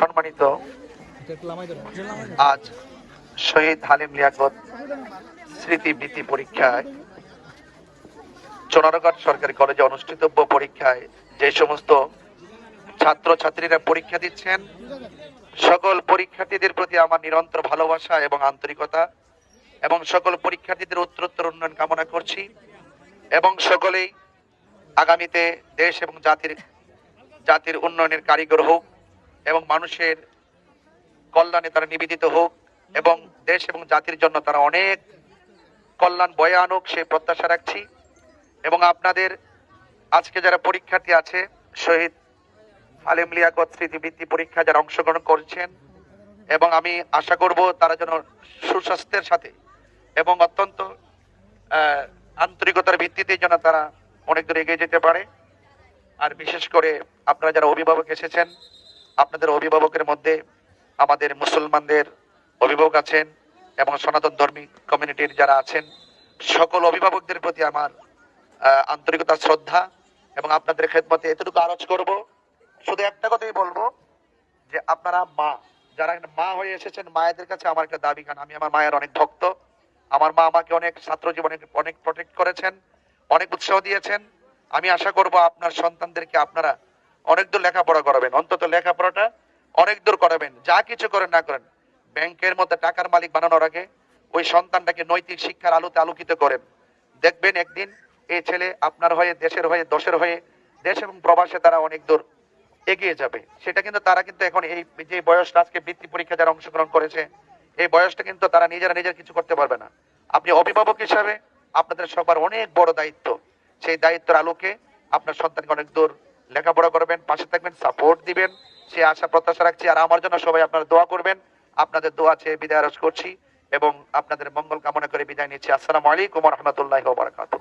সম্মানিত আজ শহীদ হালিম লিয়াকত স্মৃতি বৃত্তি পরীক্ষায় চোনারঘাট সরকারি কলেজে অনুষ্ঠিতব্য পরীক্ষায় যে সমস্ত ছাত্র ছাত্রীরা পরীক্ষা দিচ্ছেন, সকল পরীক্ষার্থীদের প্রতি আমার নিরন্তর ভালোবাসা এবং আন্তরিকতা, এবং সকল পরীক্ষার্থীদের উত্তরোত্তর উন্নয়ন কামনা করছি, এবং সকলেই আগামীতে দেশ এবং জাতির জাতির উন্নয়নের কারিগর হোক। এবং মানুষের কল্যাণে তারা নিবেদিত হোক এবং দেশ এবং জাতির জন্য তারা অনেক কল্যাণ বয়ে আনুক, সে প্রত্যাশা রাখছি। এবং আপনাদের আজকে যারা পরীক্ষার্থী আছে, শহীদ আলিম লিয়াকত স্মৃতিবৃত্তি পরীক্ষা যারা অংশগ্রহণ করছেন, এবং আমি আশা করব তারা যেন সুস্বাস্থ্যের সাথে এবং অত্যন্ত আন্তরিকতার ভিত্তিতে যেন তারা অনেক দূর এগিয়ে যেতে পারে। আর বিশেষ করে আপনারা যারা অভিভাবক এসেছেন আপনাদের অভিভাবকের মধ্যে আমাদের মুসলমানদের অভিভাবক আছেন এবং সনাতন ধর্মী কমিউনিটির যারা আছেন, সকল অভিভাবকদের প্রতি আমার আন্তরিকতা, শ্রদ্ধা এবং আপনাদের খেদমতে এতটুকু আরজ করব। শুধু একটা কথাই বলব, যে আপনারা মা, যারা মা হয়ে এসেছেন, মায়েদের কাছে আমার একটা দাবি কারণ আমি আমার মায়ের অনেক ভক্ত। আমার মা আমাকে অনেক ছাত্র জীবনে অনেক প্রোটেক্ট করেছেন, অনেক উৎসাহ দিয়েছেন। আমি আশা করব আপনার সন্তানদেরকে আপনারা অনেক দূর লেখাপড়া করাবেন, অন্তত লেখাপড়াটা অনেক দূর করাবেন, যা কিছু করেন না করেন। ব্যাংকের মধ্যে টাকার মালিক বানানোর আগে ওই সন্তানটাকে নৈতিক শিক্ষার আলোতে আলোকিত করেন। দেখবেন একদিন এই ছেলে আপনার হয়ে, দেশের হয়ে দশের হয়ে, দেশ এবং প্রবাসে তারা অনেক দূর এগিয়ে যাবে। সেটা কিন্তু তারা কিন্তু এখন এই, যে বয়সটা আজকে বৃত্তি পরীক্ষা যারা অংশগ্রহণ করেছে, এই বয়সটা কিন্তু তারা নিজেরা নিজের কিছু করতে পারবে না। আপনি অভিভাবক হিসাবে আপনাদের সবার অনেক বড় দায়িত্ব। সেই দায়িত্বের আলোকে আপনার সন্তানকে অনেক দূর লেখাপড়া করবেন, পাশে থাকবেন সাপোর্ট দিবেন। সে আশা, প্রত্যাশা রাখছি। আর আমার জন্য সবাই আপনারা দোয়া করবেন। আপনাদের দোয়া চেয়ে বিদায় আরজ করছি এবং আপনাদের মঙ্গল কামনা করে বিদায় নিচ্ছি। আসসালামু আলাইকুম রহমতুল্লাহ বারাকাতুহ।